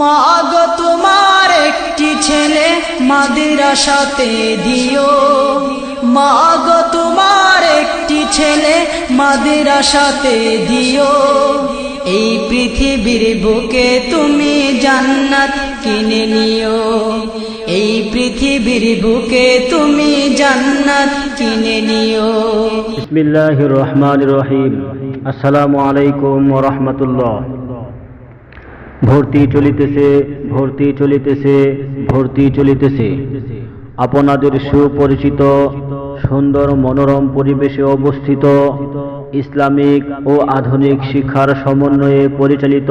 মাগ তোমার একটি ছেলে মাদ্রাসাতে দিও। মাগ তোমার একটি ছেলে মাদ্রাসাতে দিও। এই পৃথিবীর বুকে তুমি জান্নাত কিনে নিও। এই পৃথিবীর বুকে তুমি জান্নাত কিনে নিও। বিসমিল্লাহ রহমান রহিম। আসসালামু আলাইকুম রহমতুল্লাহ। ভর্তি চলিতেছে ভর্তি চলিতেছে ভর্তি চলিতেছে। আপনাদের সুপরিচিত, সুন্দর মনোরম পরিবেশে অবস্থিত, ইসলামিক ও আধুনিক শিক্ষার সমন্বয়ে পরিচালিত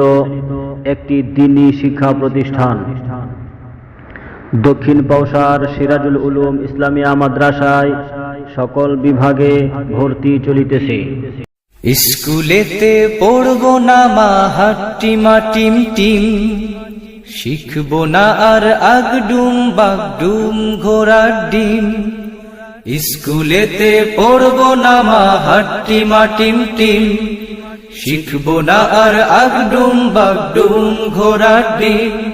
একটি দিনী শিক্ষা প্রতিষ্ঠান। দক্ষিণ পাউসার সিরাজুল উলুম ইসলামিয়া মাদ্রাসায় সকল বিভাগে ভর্তি চলিতেছে। স্কুলেতে পড়ব না মা হাট্টিমা টিম টিম। শিখব না আর আগডুম, বাগডুম, ঘোড়ার ডিম। স্কুলেতে পড়ব না মা হাট্টিমা টিম টিম। শিখব না আর আগডুম, বাগডুম, ঘোড়ার ডিম।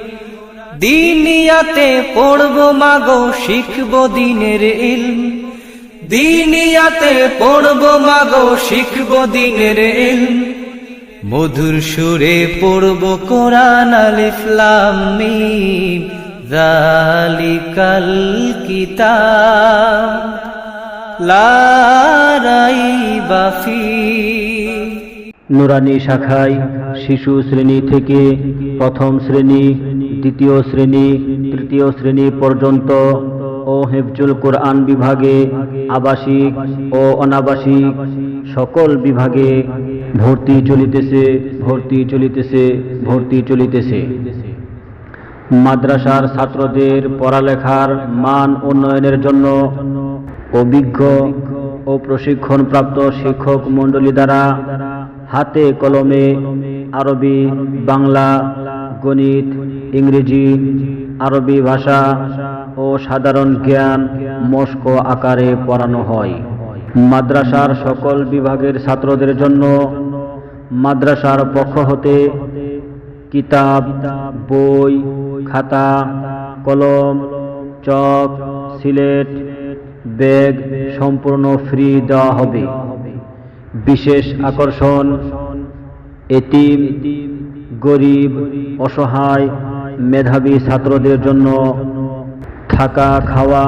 দিনিয়াতে পড়ব মাগো শিখব দিনের ইলম। দিনিয়াতে পড়ব মাগো, শিখব দিনের মধুর সুরে পড়ব কোরআন আলিফলাম মিম নুরানি শাখায় শিশু শ্রেণি থেকে প্রথম শ্রেণি, দ্বিতীয় শ্রেণি, তৃতীয় শ্রেণি পর্যন্ত ও হেফজুল কোরআন বিভাগে, আবাসিক ও অনাবাসিক সকল বিভাগে ভর্তি চলিতেছে ভর্তি চলিতেছে ভর্তি চলিতেছে। মাদ্রাসার ছাত্রদের পড়ালেখার মান উন্নয়নের জন্য অভিজ্ঞ ও প্রশিক্ষণপ্রাপ্ত শিক্ষক মণ্ডলী দ্বারা হাতে কলমে আরবি, বাংলা, গণিত, ইংরেজি, আরবি ভাষা ও সাধারণ জ্ঞান মস্ক আকারে পড়ানো হয়। মাদ্রাসার সকল বিভাগের ছাত্রদের জন্য মাদ্রাসার পক্ষ হতে কিতাব, বই, খাতা, কলম, চক, সিলেট, ব্যাগ সম্পূর্ণ ফ্রি দেওয়া হবে। বিশেষ আকর্ষণ, এতিম, গরিব, অসহায়, মেধাবী ছাত্রদের জন্য থাকা, খাওয়া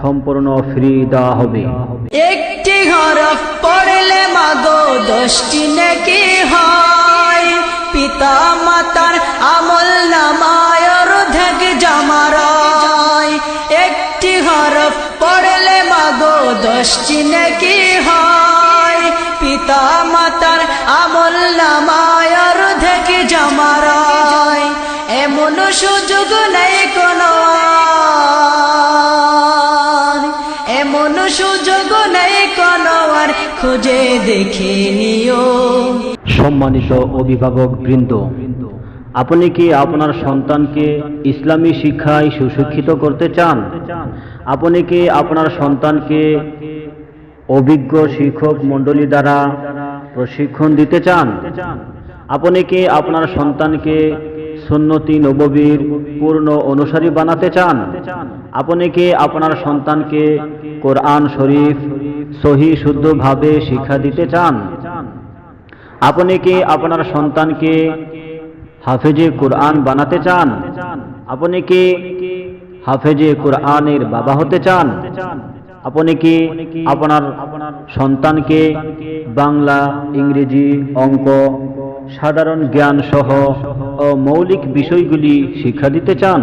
সম্পূর্ণ ফ্রি দেওয়া হবে। একটি হরফ পড়লে মাগো দশটি নাকি হয়? পিতা মাতার আমল নামায় অর্ধেক জামারায় একটি হরফ পড়লে মাগো দশটি নাকি হয়? পিতা মাতার সুযোগ নেই কোনো। এমন সুযোগ নেই কোনো আর খুঁজে দেখে নিও। সম্মানিত অভিভাবক বৃন্দ, আপনি কি আপনার সন্তানকে ইসলামী শিক্ষায় সুশিক্ষিত করতে চান? আপনি কি আপনার সন্তানকে অভিজ্ঞ শিক্ষক মণ্ডলী দ্বারা প্রশিক্ষণ দিতে চান? আপনি কি আপনার সন্তানকে সুন্নতি নববীর পূর্ণ অনুসারী বানাতে চান। আপনি কি আপনার সন্তানকে কোরআন শরীফ সহি শুদ্ধভাবে শিক্ষা দিতে চান? আপনি কি আপনার সন্তানকে হাফেজে কোরআন বানাতে চান? আপনি কি হাফেজে কোরআনের বাবা হতে চান? আপনি কি আপনার সন্তানকে বাংলা, ইংরেজি অঙ্ক, সাধারণ জ্ঞান সহ মৌলিক বিষয়গুলি শিক্ষা দিতে চান?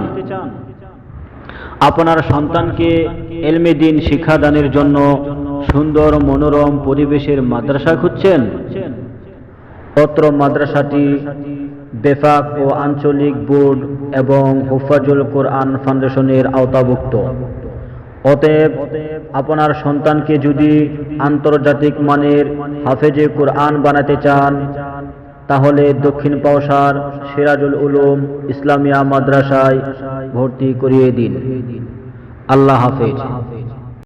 আপনার সন্তানকে এলমে এলমেদিন শিক্ষাদানের জন্য সুন্দর মনোরম পরিবেশের মাদ্রাসা খুঁজছেন? পত্র মাদ্রাসাটি বেফাক ও আঞ্চলিক বোর্ড এবং হুফাজুল কোরআন ফাউন্ডেশনের আওতাভুক্ত। অতএব আপনার সন্তানকে যদি আন্তর্জাতিক মানের হাফেজে কোরআন বানাতে চান তাহলে দক্ষিণ পাওসার সিরাজুল উলুম ইসলামিয়া মাদ্রাসায় ভর্তি করিয়ে দিন। আল্লাহ হাফেজ।